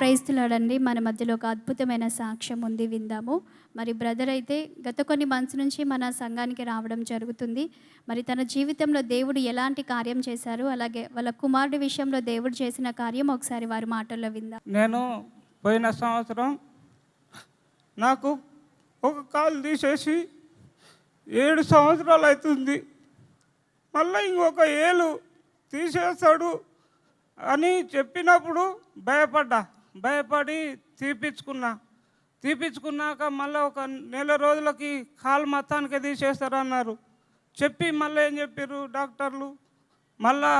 ప్రైస్తులాడండి మన మధ్యలో ఒక అద్భుతమైన సాక్ష్యం ఉంది విందాము. మరి బ్రదర్ అయితే గత కొన్ని మంత్స్ నుంచి మన సంఘానికి రావడం జరుగుతుంది. మరి తన జీవితంలో దేవుడు ఎలాంటి కార్యం చేశారు? అలాగే వాళ్ళ కుమారుడి విషయంలో దేవుడు చేసిన కార్యం ఒకసారి వారి మాటల్లో విందాం. నేను పోయిన సంవత్సరం నాకు ఒక కాలు తీసేసి ఏడు సంవత్సరాలు అవుతుంది. మళ్ళీ ఇంకొక ఏలు తీసేస్తాడు అని చెప్పినప్పుడు భయపడ్డా. భయపడి తీపిచ్చుకున్నా. తీపిచ్చుకున్నాక మళ్ళీ ఒక నెల రోజులకి కాలు మొత్తానికి తీసేస్తారన్నారు. చెప్పి మళ్ళీ ఏం చెప్పారు డాక్టర్లు? మళ్ళా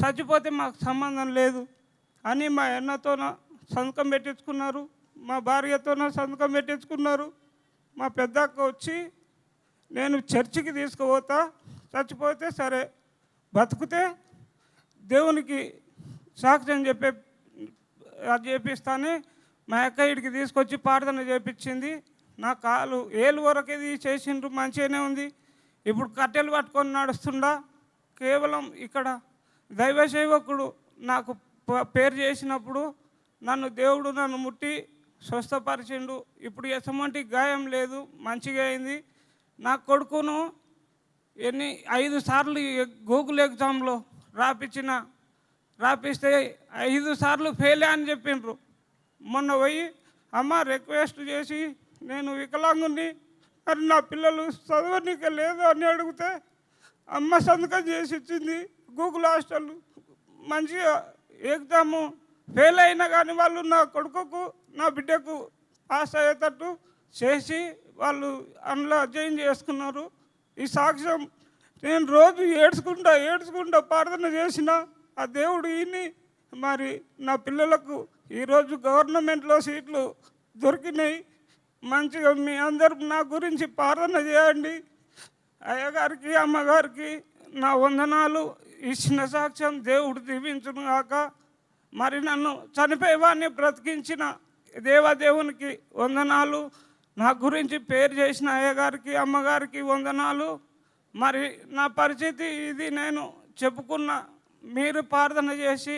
చచ్చిపోతే మాకు సంబంధం లేదు అని మా అన్నతోన సంతకం పెట్టించుకున్నారు. మా భార్యతోన సంతకం పెట్టించుకున్నారు. మా పెద్దక్క వచ్చి నేను చర్చికి తీసుకుపోతా చచ్చిపోతే సరే బతికితే దేవునికి సాక్ష్యం చెప్పే అది చేపిస్తానే మా అక్క ఇడికి తీసుకొచ్చి ప్రార్థన చేపించింది. నా కాలు ఏళ్ళు వరకు ఇది చేసిండ్రు మంచిగానే ఉంది. ఇప్పుడు కట్టెలు పట్టుకొని నడుస్తుండా. కేవలం ఇక్కడ దైవ సేవకుడు నాకు పేరు చేసినప్పుడు నన్ను దేవుడు నన్ను ముట్టి స్వస్థపరిచిండు. ఇప్పుడు ఎటువంటి గాయం లేదు మంచిగా అయింది. నా కొడుకును ఎన్ని ఐదు సార్లు గూగుల్ ఎగ్జామ్లో రాపించిన రాపిస్తే ఐదు సార్లు ఫెయిల్ అని చెప్పిండ్రు. మొన్న పోయి అమ్మ రిక్వెస్ట్ చేసి నేను వికలాంగుని మరి నా పిల్లలు చదవనీక లేదు అని అడిగితే అమ్మ సంతకం చేసి ఇచ్చింది గూగుల్ హాస్టల్. మంచిగా ఎగ్జాము ఫెయిల్ అయినా కానీ వాళ్ళు నా కొడుకుకు నా బిడ్డకు పాస్ అయ్యేటట్టు చేసి వాళ్ళు అందులో అధ్యయనం చేసుకున్నారు. ఈ సాక్ష్యం నేను రోజు ఏడ్చుకుంటా ఏడ్చుకుంటా ప్రార్థన చేసిన ఆ దేవుడు ఈయన్ని మరి నా పిల్లలకు ఈరోజు గవర్నమెంట్లో సీట్లు దొరికినాయి. మంచిగా మీ అందరు నా గురించి ప్రార్థన చేయండి. అయ్యగారికి అమ్మగారికి నా వందనాలు. ఇచ్చిన సాక్ష్యం దేవుడు దీవించును గాక. మరి నన్ను చనిపోయేవాడిని బ్రతికించిన దేవదేవునికి వందనాలు. నా గురించి పేరు చేసిన అయ్యగారికి అమ్మగారికి వందనాలు. మరి నా పరిస్థితి ఇది నేను చెప్పుకున్న మీరు ప్రార్థన చేసి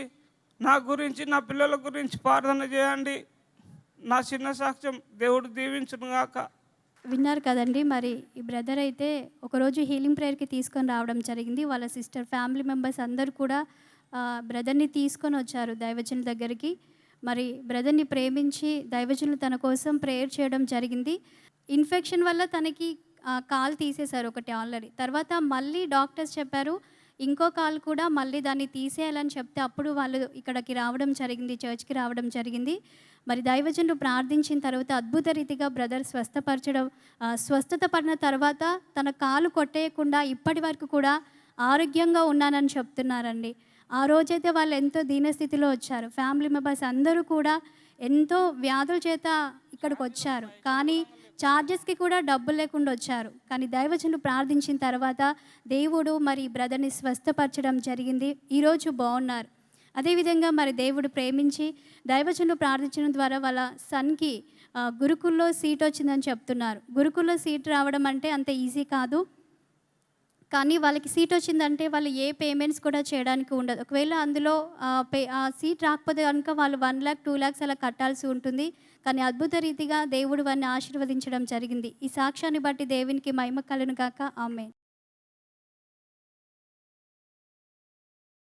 నా గురించి నా పిల్లల గురించి ప్రార్థన చేయండి. నా చిన్న సాక్ష్యం దేవుడు దీవించును గాక. విన్నారు కదండి మరి ఈ బ్రదర్ అయితే ఒకరోజు హీలింగ్ ప్రేయర్కి తీసుకొని రావడం జరిగింది. వాళ్ళ సిస్టర్ ఫ్యామిలీ మెంబర్స్ అందరు కూడా బ్రదర్ని తీసుకొని వచ్చారు దైవజనుల దగ్గరికి. మరి బ్రదర్ని ప్రేమించి దైవజనులు తన కోసం ప్రేయర్ చేయడం జరిగింది. ఇన్ఫెక్షన్ వల్ల తనకి కాల్ కాలు తీసేశారు ఒకటి ఆల్రెడీ. తర్వాత మళ్ళీ డాక్టర్స్ చెప్పారు ఇంకో కాలు కూడా మళ్ళీ దాన్ని తీసేయాలని చెప్తే అప్పుడు వాళ్ళు ఇక్కడికి రావడం జరిగింది చర్చ్కి రావడం జరిగింది. మరి దైవజనులు ప్రార్థించిన తర్వాత అద్భుత రీతిగా బ్రదర్ స్వస్థపరచడం స్వస్థత పడిన తర్వాత తన కాలు కొట్టేయకుండా ఇప్పటి వరకు కూడా ఆరోగ్యంగా ఉన్నానని చెప్తున్నారండి. ఆ రోజైతే వాళ్ళు ఎంతో దీనస్థితిలో వచ్చారు. ఫ్యామిలీ మెంబర్స్ అందరూ కూడా ఎంతో వ్యాధుల చేత ఇక్కడికి వచ్చారు. కానీ ఛార్జెస్కి కూడా డబ్బులు లేకుండా వచ్చారు. కానీ దైవజనులు ప్రార్థించిన తర్వాత దేవుడు మరి బ్రదర్ని స్వస్థపరచడం జరిగింది. ఈరోజు బాగున్నారు. అదేవిధంగా మరి దేవుడు ప్రేమించి దైవజనులు ప్రార్థించడం ద్వారా వాళ్ళ సన్కి గురుకుల్లో సీట్ వచ్చిందని చెప్తున్నారు. గురుకుల్లో సీట్ రావడం అంటే అంత ఈజీ కాదు. కానీ వాళ్ళకి సీట్ వచ్చిందంటే వాళ్ళు ఏ పేమెంట్స్ కూడా చేయడానికి ఉండదు. ఒకవేళ అందులో పే సీట్ రాకపోతే కనుక వాళ్ళు వన్ ల్యాక్ టూ ల్యాక్స్ అలా కట్టాల్సి ఉంటుంది. కానీ అద్భుత రీతిగా దేవుడు వారిని ఆశీర్వదించడం జరిగింది. ఈ సాక్ష్యాన్ని బట్టి దేవునికి మహిమ కలను కాక ఆమె